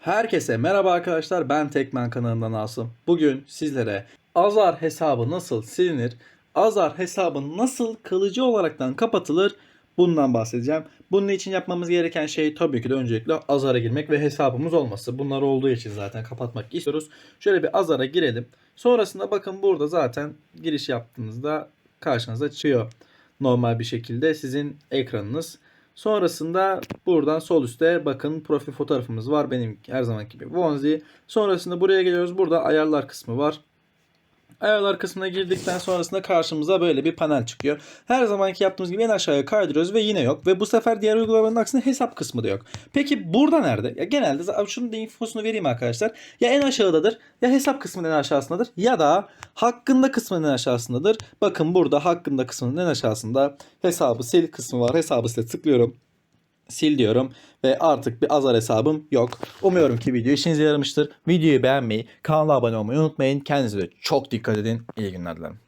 Herkese merhaba arkadaşlar ben Tekmen kanalından Asım. Bugün sizlere Azar hesabı nasıl silinir, Azar hesabı nasıl kalıcı olaraktan kapatılır bundan bahsedeceğim. Bunun için yapmamız gereken şey tabii ki de öncelikle Azar'a girmek ve hesabımız olması. Bunlar olduğu için zaten kapatmak istiyoruz. Şöyle bir Azar'a girelim. Sonrasında bakın burada zaten giriş yaptığınızda karşınıza çıkıyor. Normal bir şekilde sizin ekranınız. Sonrasında buradan sol üstte bakın profil fotoğrafımız var. Benim her zamanki gibi Wonzi. Sonrasında buraya geliyoruz. Burada ayarlar kısmı var. Ayarlar kısmına girdikten sonrasında karşımıza böyle bir panel çıkıyor. Her zamanki yaptığımız gibi en aşağıya kaydırıyoruz ve yine yok. Ve bu sefer diğer uygulamaların aksine hesap kısmı da yok. Peki burada nerede? Ya genelde şunun da infosunu vereyim arkadaşlar. Ya en aşağıdadır ya hesap kısmının en aşağısındadır ya da hakkında kısmının en aşağısındadır. Bakın burada hakkında kısmının en aşağısında hesabı sil kısmı var. Hesabı sile tıklıyorum sil diyorum ve artık bir azar hesabım yok. Umuyorum ki video işinize yaramıştır. Videoyu beğenmeyi, kanala abone olmayı unutmayın. Kendinize çok dikkat edin. İyi günler dilerim.